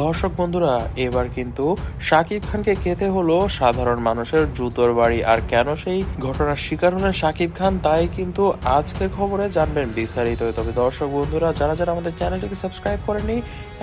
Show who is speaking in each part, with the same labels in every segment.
Speaker 1: দর্শক বন্ধুরা, এবার কিন্তু শাকিব খানকে খেতে হলো সাধারণ মানুষের জুতোর বাড়ি। আর কেন সেই ঘটনার শিকার হলেন শাকিব খান, তাই কিন্তু আজকের খবরে জানবেন বিস্তারিত। তবে দর্শক বন্ধুরা, যারা যারা আমাদের চ্যানেলটিকে সাবস্ক্রাইব করেনি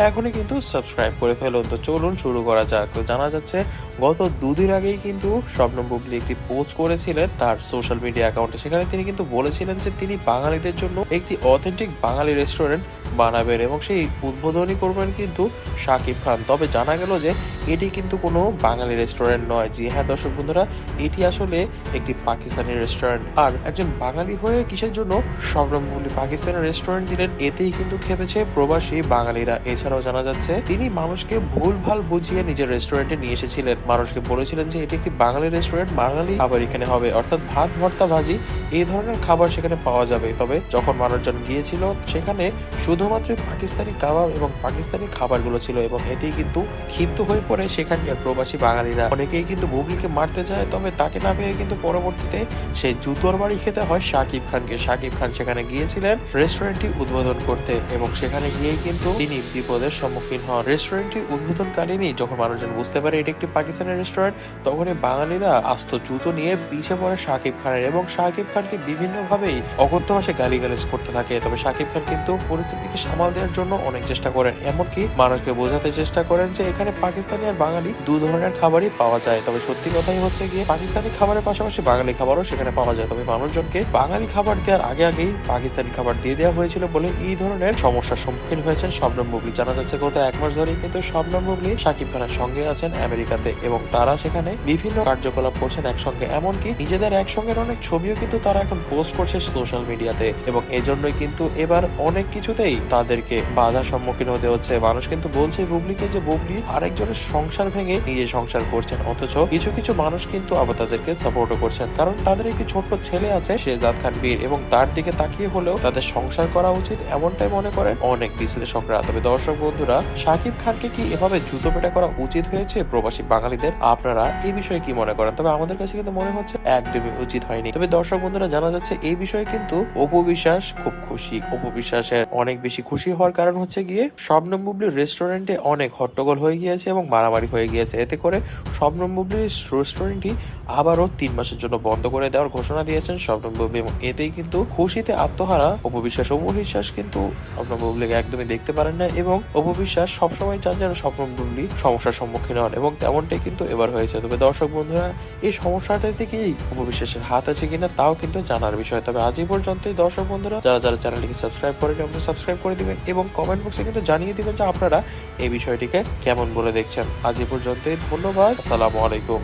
Speaker 1: এখনই কিন্তু সাবস্ক্রাইব করে ফেলুন। তো চলুন শুরু করা যাক। তো জানা যাচ্ছে গত দুদিন আগেই কিন্তু স্বপ্ন বুবলি একটি পোস্ট করেছিলেন তার সোশ্যাল মিডিয়া অ্যাকাউন্টে সেখানে তিনি কিন্তু বলেছিলেন যে তিনি বাঙালিদের জন্য একটি অথেন্টিক বাঙালি রেস্টুরেন্ট বানাবেন এবং সেই উদ্বোধনী করবেন কিন্তু শাকিব খান। তবে জানা গেল যে এটি কিন্তু কোনো বাঙালি রেস্টুরেন্ট নয়। জি হ্যাঁ দর্শক বন্ধুরা, এটি আসলে একটি পাকিস্তানি রেস্টুরেন্ট আর একজন বাঙালি হয়ে কিসের জন্য সবরমগুলি পাকিস্তানের রেস্টুরেন্ট দিলেন, এতেই কিন্তু খেপেছে প্রবাসী বাঙালিরা। এছাড়াও জানা যাচ্ছে, তিনি মানুষকে ভুল ভালো বুঝিয়ে নিজের রেস্টুরেন্টে নিয়ে এসেছিলেন। মানুষকে বলেছিলেন যে এটি একটি বাঙালি রেস্টুরেন্ট বাঙালি আবার এখানে হবে। অর্থাৎ ভাত, ভর্তা, ভাজি এই ধরনের খাবার সেখানে পাওয়া যাবে। তবে যখন মানুষজন গিয়েছিল, সেখানে শুধুমাত্র পাকিস্তানি কাবাব এবং পাকিস্তানি খাবারগুলো ছিল এবং এতেই কিন্তু ক্ষিপ্ত হয়ে পড়ে সেখানকার প্রবাসী বাঙালিরা। অনেকেই কিন্তু বুবলিকে মারতে যায়, তবে তাকে না পেয়ে কিন্তু পরবর্তীতে সেই জুতোর বাড়ি খেতে হয় শাকিব খানকে। শাকিব খান সেখানে গিয়েছিলেন রেস্টুরেন্টটি উদ্বোধন করতে এবং সেখানে গিয়ে কিন্তু তিনি বিপদের সম্মুখীন হন। রেস্টুরেন্টটি উদ্বোধনকালীনই যখন মানুষজন বুঝতে পারে এটি একটি পাকিস্তানের রেস্টুরেন্ট, তখনই বাঙালিরা আস্ত জুতো নিয়ে পিছিয়ে পড়ে শাকিব খানের এবং শাকিব খানকে বিভিন্নভাবেই অকথ্য ভাষায় গালিগালাজ করতে থাকে, তবে শাকিব খান কিন্তু পরিস্থিতিকে সামাল দেওয়ার জন্য অনেক চেষ্টা করেন। এমনকি মানুষকে বোঝাতে চেষ্টা করেন যে এখানে পাকিস্তানি আর বাঙালি দু ধরনের খাবারই পাওয়া যায়। তবে সত্যি কথাই হচ্ছে গিয়ে পাকিস্তানি খাবারের পাশাপাশি বাঙালি খাবারও সেখানে পাওয়া যায়। তবে মানুষজনকে বাঙালি খাবার দেওয়ার আগে আগেই পাকিস্তানি খাবার দিয়ে দেওয়া হয়েছিল বলে এই ধরনের সমস্যার সম্মুখীন হয়েছেন শবনম বুবলি। জানা যাচ্ছে গত এক মাস ধরেই কিন্তু শবনম বুবলি শাকিব খানের সঙ্গে আছেন আমেরিকাতে এবং তারা সেখানে বিভিন্ন কার্যকলাপ করছেন একসঙ্গে। এমনকি নিজেদের একসঙ্গে অনেক ছবিও কিন্তু তারা এখন পোস্ট করছে সোশ্যাল মিডিয়াতে এবং এই জন্যই কিন্তু এবার অনেক কিছুতেই তাদেরকে বাধা সম্মুখীন হতে হচ্ছে। মানুষ কিন্তু বলছে বুবলিকে যে বুবলি আরেকজনের সংসার ভেঙে নিজে সংসার করছেন, অথচ কিছু কিছু মানুষ কিন্তু আবার তাদেরকে সাপোর্টও করছেন। কারণ তাদের একটি ছোট্ট ছেলে আছে শেজাদ খান বীর এবং তার দিকে তাকিয়ে হলেও তাদের সংসার করা উচিত এমনটাই মনে করেন অনেক বিশ্লেষকরা। তবে দর্শক বন্ধুরা শাকিব খানকে কি এভাবে জুতো পেটা করা উচিত হয়েছে প্রবাসী বাঙালিদের? আপনারা এই বিষয়ে কি মনে করেন? তবে আমাদের কাছে কিন্তু মনে হচ্ছে একদমই উচিত হয়নি। তবে দর্শক বন্ধুরা, জানা যাচ্ছে এই বিষয়ে কিন্তু অপু বিশ্বাস খুব খুশি। অপু বিশ্বাসের অনেক বেশি খুশি হওয়ার কারণ হচ্ছে গিয়ে শবনম বুবলির রেস্টুরেন্টে অনেক হট্টগোল হয়ে গিয়েছে এবং মারামারি হয়ে গিয়েছে। এতে করে শবনম বুবলির রেস্টুরেন্টটি আবারও তিন মাসের জন্য বন্ধ করে দেওয়ার ঘোষণা দিয়েছেন শবনম বুবলি এবং এতেই কিন্তু খুশিতে আত্মহারা অপু বিশ্বাস। অপু বিশ্বাস কিন্তু শবনম বুবলিকে একদমই দেখতে পারেন না এবং অপু বিশ্বাস সবসময় চান যেন শবনম বুবলি সমস্যার সম্মুখীন হন এবং তেমনটাই কিন্তু এবার হয়েছে। তবে দর্শক বন্ধুরা, এই সমস্যাটা থেকেই অপু বিশ্বাসের হাত আছে কিনা, তাও কিন্তু জানার বিষয়। তবে আজ এই পর্যন্তই দর্শক বন্ধুরা, যারা যারা চ্যানেলটিকে সাবস্ক্রাইব করেনি অবশ্যই সাবস্ক্রাইব করে দিবেন এবং কমেন্ট বক্সে কিন্তু জানিয়ে দিবেন যে আপনারা এই বিষয়টিকে কেমন বলে দেখছেন। আজ এই পর্যন্তই, ধন্যবাদ, আসসালামু আলাইকুম।